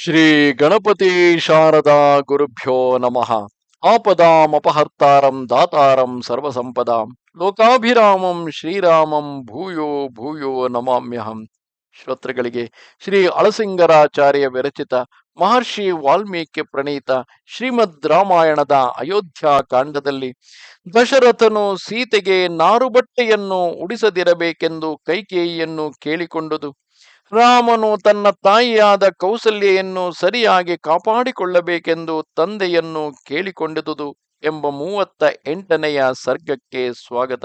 ಶ್ರೀ ಗಣಪತಿ ಶಾರದಾ ಗುರುಭ್ಯೋ ನಮಃ. ಆಪದಾಮಪಹರ್ತಾರಂ ದಾತಾರಂ ಸರ್ವಸಂಪದಾಂ. ಲೋಕಾಭಿರಾಮಂ ಶ್ರೀರಾಮಂ ಭೂಯೋ ಭೂಯೋ ನಮಾಮ್ಯಹಂ. ಶ್ರೋತೃಗಳಿಗೆ ಶ್ರೀ ಅಳಸಿಂಗರಾಚಾರ್ಯ ವಿರಚಿತ ಮಹರ್ಷಿ ವಾಲ್ಮೀಕಿ ಪ್ರಣೀತ ಶ್ರೀಮದ್ ರಾಮಾಯಣದ ಅಯೋಧ್ಯ ಕಾಂಡದಲ್ಲಿ ದಶರಥನು ಸೀತೆಗೆ ನಾರುಬಟ್ಟೆಯನ್ನು ಉಡಿಸದಿರಬೇಕೆಂದು ಕೈಕೇಯಿಯನ್ನು ಕೇಳಿಕೊಂಡುದು. ರಾಮನು ತನ್ನ ತಾಯಿಯಾದ ಕೌಸಲ್ಯೆಯನ್ನು ಸರಿಯಾಗಿ ಕಾಪಾಡಿಕೊಳ್ಳಬೇಕೆಂದು ತಂದೆಯನ್ನು ಕೇಳಿಕೊಂಡಿದುದು ಎಂಬ ಮೂವತ್ತ ಎಂಟನೆಯ ಸರ್ಗಕ್ಕೆ ಸ್ವಾಗತ.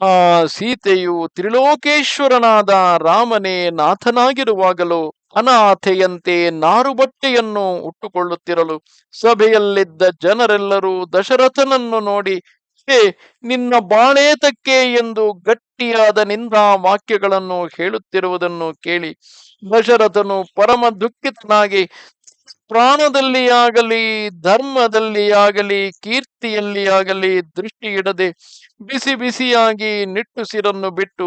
ಆ ಸೀತೆಯು ತ್ರಿಲೋಕೇಶ್ವರನಾದ ರಾಮನೇ ನಾಥನಾಗಿರುವಾಗಲೂ ಅನಾಥೆಯಂತೆ ನಾರುಬಟ್ಟೆಯನ್ನು ಉಟ್ಟುಕೊಳ್ಳುತ್ತಿರಲು ಸಭೆಯಲ್ಲಿದ್ದ ಜನರೆಲ್ಲರೂ ದಶರಥನನ್ನು ನೋಡಿ, ಹೇ, ನಿನ್ನ ಬಾಳೇತಕ್ಕೆ ಎಂದು ಗಟ್ಟಿಯಾದ ನಿಂದಾ ವಾಕ್ಯಗಳನ್ನು ಹೇಳುತ್ತಿರುವುದನ್ನು ಕೇಳಿ ದಶರಥನು ಪರಮ ದುಃಖಿತನಾಗಿ ಪ್ರಾಣದಲ್ಲಿ ಆಗಲಿ ಧರ್ಮದಲ್ಲಿ ಆಗಲಿ ಕೀರ್ತಿಯಲ್ಲಿ ಆಗಲಿ ದೃಷ್ಟಿ ಇಡದೆ ಬಿಸಿ ಬಿಸಿಯಾಗಿ ನಿಟ್ಟುಸಿರನ್ನು ಬಿಟ್ಟು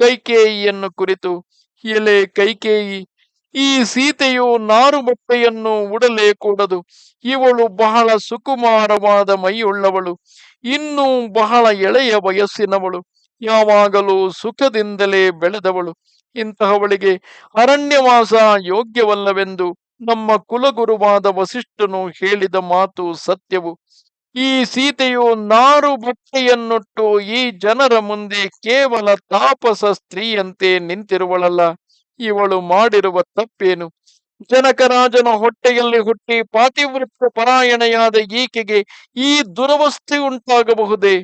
ಕೈಕೇಯಿಯನ್ನು ಕುರಿತು, ಎಲೆ ಕೈಕೇಯಿ, ಈ ಸೀತೆಯು ನಾರು ಬಟ್ಟೆಯನ್ನು ಉಡಲೇ ಕೂಡದು. ಇವಳು ಬಹಳ ಸುಕುಮಾರವಾದ ಮೈಯುಳ್ಳವಳು. ಇನ್ನೂ ಬಹಳ ಎಳೆಯ ವಯಸ್ಸಿನವಳು. ಯಾವಾಗಲೂ ಸುಖದಿಂದಲೇ ಬೆಳೆದವಳು. ಇಂತಹವಳಿಗೆ ಅರಣ್ಯವಾಸ ಯೋಗ್ಯವಲ್ಲವೆಂದು ನಮ್ಮ ಕುಲಗುರುವಾದ ವಸಿಷ್ಠನು ಹೇಳಿದ ಮಾತು ಸತ್ಯವು. ಈ ಸೀತೆಯು ನಾರು ಬಟ್ಟೆಯನ್ನುಟ್ಟು ಈ ಜನರ ಮುಂದೆ ಕೇವಲ ತಾಪಸ ಸ್ತ್ರೀಯಂತೆ ನಿಂತಿರುವಳಲ್ಲ. ಇವಳು ಮಾಡಿರುವ ತಪ್ಪೇನು? ಜನಕರಾಜನ ಹೊಟ್ಟೆಯಲ್ಲಿ ಹುಟ್ಟಿ ಪಾತಿವೃತ್ತ ಪರಾಯಣೆಯಾದ ಈಕೆಗೆ ಈ ದುರವಸ್ಥೆ ಉಂಟಾಗಬಹುದೇ?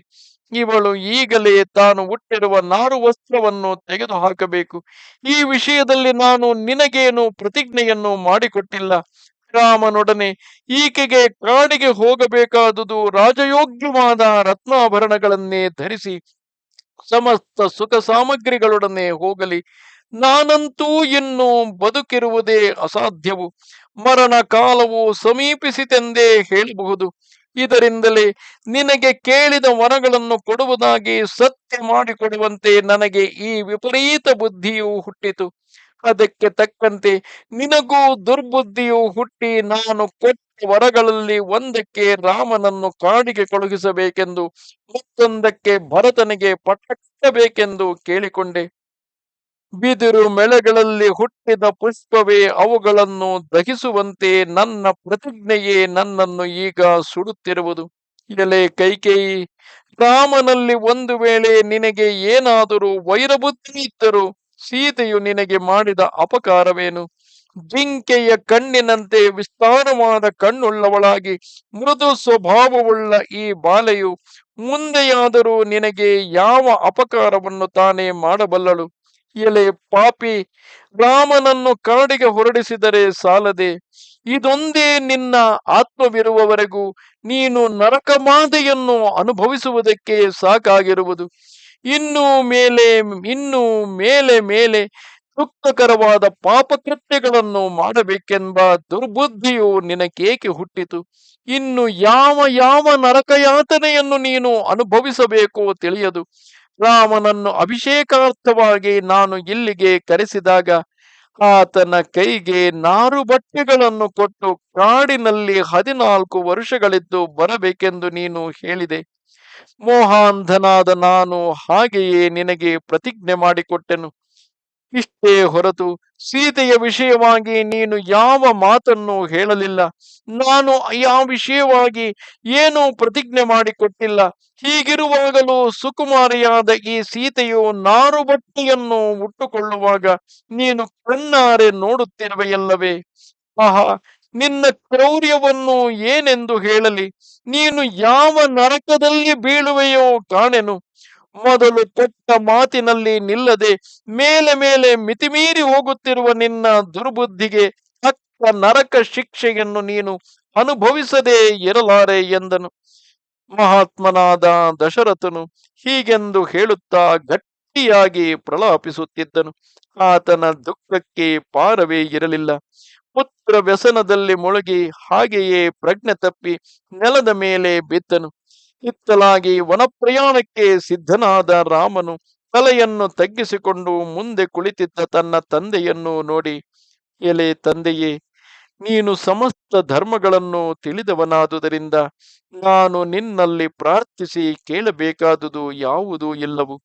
ಇವಳು ಈಗಲೇ ತಾನು ಹುಟ್ಟಿರುವ ನಾರು ವಸ್ತ್ರವನ್ನು ತೆಗೆದು ಹಾಕಬೇಕು ಈ ವಿಷಯದಲ್ಲಿ ನಾನು ನಿನಗೇನು ಪ್ರತಿಜ್ಞೆಯನ್ನು ಮಾಡಿಕೊಟ್ಟಿಲ್ಲ. ರಾಮನೊಡನೆ, ಈಕೆಗೆ ಕಾಡಿಗೆ ಹೋಗಬೇಕಾದುದು ರಾಜಯೋಗ್ಯವಾದ ರತ್ನಾಭರಣಗಳನ್ನೇ ಧರಿಸಿ, ಸಮಸ್ತ ಸುಖ ಸಾಮಗ್ರಿಗಳೊಡನೆ ಹೋಗಲಿ. ನಾನಂತೂ ಇನ್ನು ಬದುಕಿರುವುದೇ ಅಸಾಧ್ಯವು. ಮರಣ ಕಾಲವು ಸಮೀಪಿಸಿತೆಂದೇ ಹೇಳಬಹುದು. ಇದರಿಂದಲೇ ನಿನಗೆ ಕೇಳಿದ ವರಗಳನ್ನು ಕೊಡುವುದಾಗಿ ಸತ್ಯ ಮಾಡಿಕೊಡುವಂತೆ ನನಗೆ ಈ ವಿಪರೀತ ಬುದ್ಧಿಯು ಹುಟ್ಟಿತು. ಅದಕ್ಕೆ ತಕ್ಕಂತೆ ನಿನಗೂ ದುರ್ಬುದ್ಧಿಯು ಹುಟ್ಟಿ ನಾನು ಕೊಟ್ಟ ವರಗಳಲ್ಲಿ ಒಂದಕ್ಕೆ ರಾಮನನ್ನು ಕಾಡಿಗೆ ಕಳುಹಿಸಬೇಕೆಂದು ಮತ್ತೊಂದಕ್ಕೆ ಭರತನಿಗೆ ಪಟ್ಟಬೇಕೆಂದು ಕೇಳಿಕೊಂಡೆ. ಬಿದಿರು ಮೆಳೆಗಳಲ್ಲಿ ಹುಟ್ಟಿದ ಪುಷ್ಪವೇ ಅವುಗಳನ್ನು ದಹಿಸುವಂತೆ ನನ್ನ ಪ್ರತಿಜ್ಞೆಯೇ ನನ್ನನ್ನು ಈಗ ಸುಡುತ್ತಿರುವುದು. ಎಲೆ ಕೈಕೇಯಿ ರಾಮನಲ್ಲಿ ಒಂದು ವೇಳೆ ನಿನಗೆ ಏನಾದರೂ ವೈರಬುದ್ಧಿ ಇದ್ದರೂ ಸೀತೆಯು ನಿನಗೆ ಮಾಡಿದ ಅಪಕಾರವೇನು? ಜಿಂಕೆಯ ಕಣ್ಣಿನಂತೆ ವಿಸ್ತಾರವಾದ ಕಣ್ಣುಳ್ಳವಳಾಗಿ ಮೃದು ಸ್ವಭಾವವುಳ್ಳ ಈ ಬಾಲೆಯು ಮುಂದೆಯಾದರೂ ನಿನಗೆ ಯಾವ ಅಪಕಾರವನ್ನು ತಾನೇ ಮಾಡಬಲ್ಲಳು? ಎಲೆ ಪಾಪಿ ರಾಮನನ್ನು ಕರಡಿಗೆ ಹೊರಡಿಸಿದರೆ ಸಾಲದೆ, ಇದೊಂದೇ ನಿನ್ನ ಆತ್ಮವಿರುವವರೆಗೂ ನೀನು ನರಕಮಾದೆಯನ್ನು ಅನುಭವಿಸುವುದಕ್ಕೆ ಸಾಕಾಗಿರುವುದು. ಇನ್ನು ಮೇಲೆ ಇನ್ನು ಮೇಲೆ ಮೇಲೆ ದುಃಖಕರವಾದ ಪಾಪಕೃತ್ಯಗಳನ್ನು ಮಾಡಬೇಕೆಂಬ ದುರ್ಬುದ್ಧಿಯು ನಿನಗೇಕೆ ಹುಟ್ಟಿತು? ಇನ್ನು ಯಾವ ಯಾವ ನರಕಯಾತನೆಯನ್ನು ನೀನು ಅನುಭವಿಸಬೇಕೋ ತಿಳಿಯದು. ರಾಮನನ್ನು ಅಭಿಷೇಕಾರ್ಥವಾಗಿ ನಾನು ಇಲ್ಲಿಗೆ ಕರೆಸಿದಾಗ ಆತನ ಕೈಗೆ ನಾರು ಬಟ್ಟೆಗಳನ್ನು ಕೊಟ್ಟು ಕಾಡಿನಲ್ಲಿ ಹದಿನಾಲ್ಕು ವರ್ಷಗಳಿದ್ದು ಬರಬೇಕೆಂದು ನೀನು ಹೇಳಿದೆ. ಮೋಹಾಂಧನಾದ ನಾನು ಹಾಗೆಯೇ ನಿನಗೆ ಪ್ರತಿಜ್ಞೆ ಮಾಡಿಕೊಟ್ಟೆನು. ಇಷ್ಟೇ ಹೊರತು ಸೀತೆಯ ವಿಷಯವಾಗಿ ನೀನು ಯಾವ ಮಾತನ್ನು ಹೇಳಲಿಲ್ಲ. ನಾನು ಯಾವ ವಿಷಯವಾಗಿ ಏನು ಪ್ರತಿಜ್ಞೆ ಮಾಡಿಕೊಟ್ಟಿಲ್ಲ. ಹೀಗಿರುವಾಗಲೂ ಸುಕುಮಾರಿಯಾದ ಈ ಸೀತೆಯು ನಾರು ಬಟ್ಟೆಯನ್ನು ಉಟ್ಟುಕೊಳ್ಳುವಾಗ ನೀನು ಕಣ್ಣಾರೆ ನೋಡುತ್ತಿರುವೆಯಲ್ಲವೇ? ಆಹಾ, ನಿನ್ನ ಕ್ರೌರ್ಯವನ್ನು ಏನೆಂದು ಹೇಳಲಿ? ನೀನು ಯಾವ ನರಕದಲ್ಲಿ ಬೀಳುವೆಯೋ ಕಾಣೆನು. ಮೊದಲು ಕೊಟ್ಟ ಮಾತಿನಲ್ಲಿ ನಿಲ್ಲದೆ ಮೇಲೆ ಮೇಲೆ ಮಿತಿಮೀರಿ ಹೋಗುತ್ತಿರುವ ನಿನ್ನ ದುರ್ಬುದ್ಧಿಗೆ ತಕ್ಕ ನರಕ ಶಿಕ್ಷೆಯನ್ನು ನೀನು ಅನುಭವಿಸದೇ ಇರಲಾರೆ ಎಂದನು. ಮಹಾತ್ಮನಾದ ದಶರಥನು ಹೀಗೆಂದು ಹೇಳುತ್ತಾ ಗಟ್ಟಿಯಾಗಿ ಪ್ರಲಾಪಿಸುತ್ತಿದ್ದನು. ಆತನ ದುಃಖಕ್ಕೆ ಪಾರವೇ ಇರಲಿಲ್ಲ. ಪುತ್ರ ವ್ಯಸನದಲ್ಲಿ ಮುಳುಗಿ ಹಾಗೆಯೇ ಪ್ರಜ್ಞೆ ತಪ್ಪಿ ನೆಲದ ಮೇಲೆ ಬಿದ್ದನು. ಇತ್ತಲಾಗಿ ವನಪ್ರಯಾಣಕ್ಕೆ ಸಿದ್ಧನಾದ ರಾಮನು ತಲೆಯನ್ನು ತಗ್ಗಿಸಿಕೊಂಡು ಮುಂದೆ ಕುಳಿತಿದ್ದ ತನ್ನ ತಂದೆಯನ್ನು ನೋಡಿ, ಎಲೆ ತಂದೆಯೇ, ನೀನು ಸಮಸ್ತ ಧರ್ಮಗಳನ್ನು ತಿಳಿದವನಾದುದರಿಂದ ನಾನು ನಿನ್ನಲ್ಲಿ ಪ್ರಾರ್ಥಿಸಿ ಕೇಳಬೇಕಾದುದು ಯಾವುದೂ ಇಲ್ಲವು.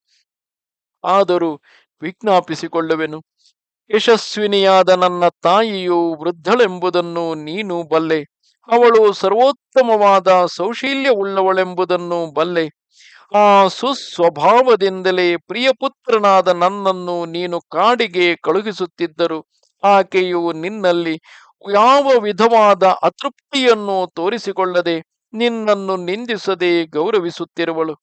ಆದರೂ ವಿಜ್ಞಾಪಿಸಿಕೊಳ್ಳುವೆನು. ಯಶಸ್ವಿನಿಯಾದ ನನ್ನ ತಾಯಿಯು ವೃದ್ಧಳೆಂಬುದನ್ನು ನೀನು ಬಲ್ಲೆ. ಅವಳು ಸರ್ವೋತ್ತಮವಾದ ಸೌಶೀಲ್ಯವುಳ್ಳವಳೆಂಬುದನ್ನು ಬಲ್ಲೆ. ಆ ಸುಸ್ವಭಾವದಿಂದಲೇ ಪ್ರಿಯಪುತ್ರನಾದ ನನ್ನನ್ನು ನೀನು ಕಾಡಿಗೆ ಕಳುಹಿಸುತ್ತಿದ್ದರು. ಆಕೆಯು ನಿನ್ನಲ್ಲಿ ಯಾವ ವಿಧವಾದ ಅತೃಪ್ತಿಯನ್ನು ತೋರಿಸಿಕೊಳ್ಳದೆ ನಿನ್ನನ್ನು ನಿಂದಿಸದೆ ಗೌರವಿಸುತ್ತಿರುವಳು.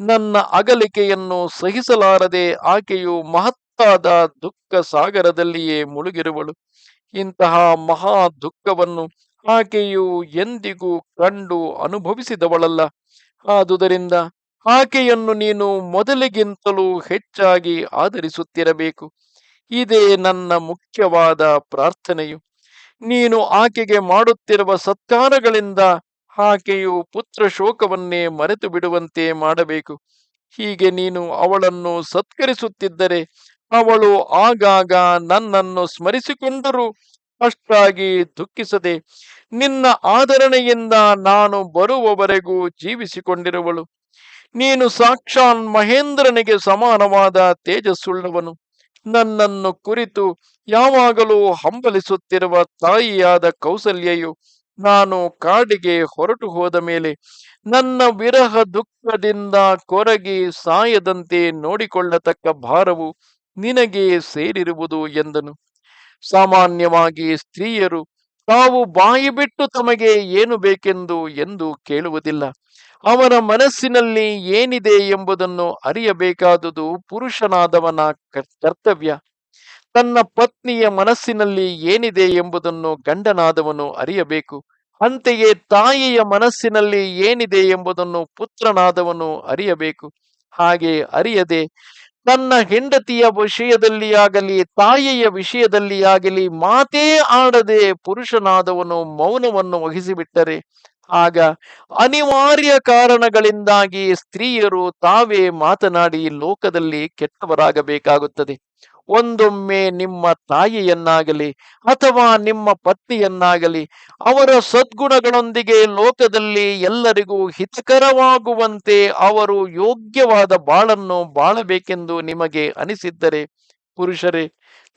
ನನ್ನ ಅಗಲಿಕೆಯನ್ನು ಸಹಿಸಲಾರದೆ ಆಕೆಯು ಮಹತ್ತಾದ ದುಃಖ ಸಾಗರದಲ್ಲಿಯೇ ಮುಳುಗಿರುವಳು. ಇಂತಹ ಮಹಾ ದುಃಖವನ್ನು ಆಕೆಯು ಎಂದಿಗೂ ಕಂಡು ಅನುಭವಿಸಿದವಳಲ್ಲ. ಆದುದರಿಂದ ಆಕೆಯನ್ನು ನೀನು ಮೊದಲಿಗಿಂತಲೂ ಹೆಚ್ಚಾಗಿ ಆಧರಿಸುತ್ತಿರಬೇಕು. ಇದೇ ನನ್ನ ಮುಖ್ಯವಾದ ಪ್ರಾರ್ಥನೆಯು. ನೀನು ಆಕೆಗೆ ಮಾಡುತ್ತಿರುವ ಸತ್ಕಾರಗಳಿಂದ ಆಕೆಯು ಪುತ್ರ ಶೋಕವನ್ನೇ ಮರೆತು ಬಿಡುವಂತೆ ಮಾಡಬೇಕು. ಹೀಗೆ ನೀನು ಅವಳನ್ನು ಸತ್ಕರಿಸುತ್ತಿದ್ದರೆ ಅವಳು ಆಗಾಗ ನನ್ನನ್ನು ಸ್ಮರಿಸಿಕೊಂಡರೂ ಅಷ್ಟಾಗಿ ದುಃಖಿಸದೆ, ನಿನ್ನ ಆದರಣೆಯಿಂದ ನಾನು ಬರುವವರೆಗೂ ಜೀವಿಸಿಕೊಂಡಿರುವಳು. ನೀನು ಸಾಕ್ಷಾನ್ ಮಹೇಂದ್ರನಿಗೆ ಸಮಾನವಾದ ತೇಜಸ್ಸುಳ್ಳವನು. ನನ್ನನ್ನು ಕುರಿತು ಯಾವಾಗಲೂ ಹಂಬಲಿಸುತ್ತಿರುವ ತಾಯಿಯಾದ ಕೌಸಲ್ಯೆಯು ನಾನು ಕಾಡಿಗೆ ಹೊರಟು ಹೋದ ಮೇಲೆ ನನ್ನ ವಿರಹ ದುಃಖದಿಂದ ಕೊರಗಿ ಸಾಯದಂತೆ ನೋಡಿಕೊಳ್ಳತಕ್ಕ ಭಾರವು ನಿನಗೆ ಸೇರಿರುವುದು ಎಂದನು. ಸಾಮಾನ್ಯವಾಗಿ ಸ್ತ್ರೀಯರು ತಾವು ಬಾಯಿ ಬಿಟ್ಟು ತಮಗೆ ಏನು ಬೇಕೆಂದು ಎಂದು ಕೇಳುವುದಿಲ್ಲ. ಅವನ ಮನಸ್ಸಿನಲ್ಲಿ ಏನಿದೆ ಎಂಬುದನ್ನು ಅರಿಯಬೇಕಾದುದು ಪುರುಷನಾದವನ ಕರ್ತವ್ಯ. ತನ್ನ ಪತ್ನಿಯ ಮನಸ್ಸಿನಲ್ಲಿ ಏನಿದೆ ಎಂಬುದನ್ನು ಗಂಡನಾದವನು ಅರಿಯಬೇಕು. ಅಂತೆಯೇ ತಾಯಿಯ ಮನಸ್ಸಿನಲ್ಲಿ ಏನಿದೆ ಎಂಬುದನ್ನು ಪುತ್ರನಾದವನು ಅರಿಯಬೇಕು. ಹಾಗೆ ಅರಿಯದೆ ತನ್ನ ಹೆಂಡತಿಯ ವಿಷಯದಲ್ಲಿ ಆಗಲಿ ತಾಯಿಯ ವಿಷಯದಲ್ಲಿ ಆಗಲಿ ಮಾತೇ ಆಡದೆ ಪುರುಷನಾದವನು ಮೌನವನ್ನು ವಹಿಸಿಬಿಟ್ಟರೆ ಆಗ ಅನಿವಾರ್ಯ ಕಾರಣಗಳಿಂದಾಗಿ ಸ್ತ್ರೀಯರು ತಾವೇ ಮಾತನಾಡಿ ಲೋಕದಲ್ಲಿ ಕೆಟ್ಟವರಾಗಬೇಕಾಗುತ್ತದೆ. ಒಂದೊಮ್ಮೆ ನಿಮ್ಮ ತಾಯಿಯನ್ನಾಗಲಿ ಅಥವಾ ನಿಮ್ಮ ಪತ್ನಿಯನ್ನಾಗಲಿ ಅವರ ಸದ್ಗುಣಗಳೊಂದಿಗೆ ಲೋಕದಲ್ಲಿ ಎಲ್ಲರಿಗೂ ಹಿತಕರವಾಗುವಂತೆ ಅವರು ಯೋಗ್ಯವಾದ ಬಾಳನ್ನು ಬಾಳಬೇಕೆಂದು ನಿಮಗೆ ಅನಿಸಿದ್ದರೆ ಪುರುಷರೇ,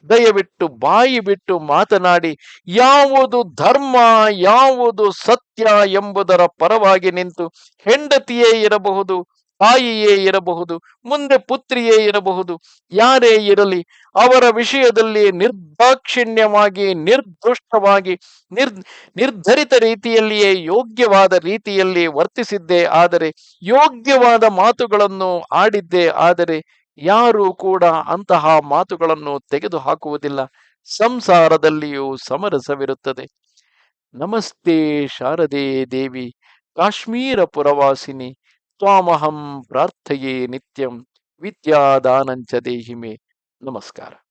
ದಯವಿಟ್ಟು ಬಾಯಿ ಬಿಟ್ಟು ಮಾತನಾಡಿ, ಯಾವುದು ಧರ್ಮ, ಯಾವುದು ಸತ್ಯ ಎಂಬುದರ ಪರವಾಗಿ ನಿಂತು ಹೆಂಡತಿಯೇ ಇರಬಹುದು, ತಾಯಿಯೇ ಇರಬಹುದು, ಮುಂದೆ ಪುತ್ರಿಯೇ ಇರಬಹುದು, ಯಾರೇ ಇರಲಿ, ಅವರ ವಿಷಯದಲ್ಲಿ ನಿರ್ದಾಕ್ಷಿಣ್ಯವಾಗಿ, ನಿರ್ದುಷ್ಟವಾಗಿ, ನಿರ್, ನಿರ್ಧರಿತ ರೀತಿಯಲ್ಲಿಯೇ, ಯೋಗ್ಯವಾದ ರೀತಿಯಲ್ಲಿ ವರ್ತಿಸಿದ್ದೆ ಆದರೆ, ಯೋಗ್ಯವಾದ ಮಾತುಗಳನ್ನು ಆಡಿದ್ದೆ ಆದರೆ ಯಾರೂ ಕೂಡ ಅಂತಹ ಮಾತುಗಳನ್ನು ತೆಗೆದು ಹಾಕುವುದಿಲ್ಲ ಸಂಸಾರದಲ್ಲಿಯೂ ಸಮರಸವಿರುತ್ತದೆ. ನಮಸ್ತೆ ಶಾರದೆ ದೇವಿ, ಕಾಶ್ಮೀರ ಪುರವಾಸಿನಿ, ತ್ವಾಮಹಂ ಪ್ರಾರ್ಥಯೇ ನಿತ್ಯಂ, ವಿದ್ಯಾದಾನಂಚ ದೇಹಿಮೆ. ನಮಸ್ಕಾರ.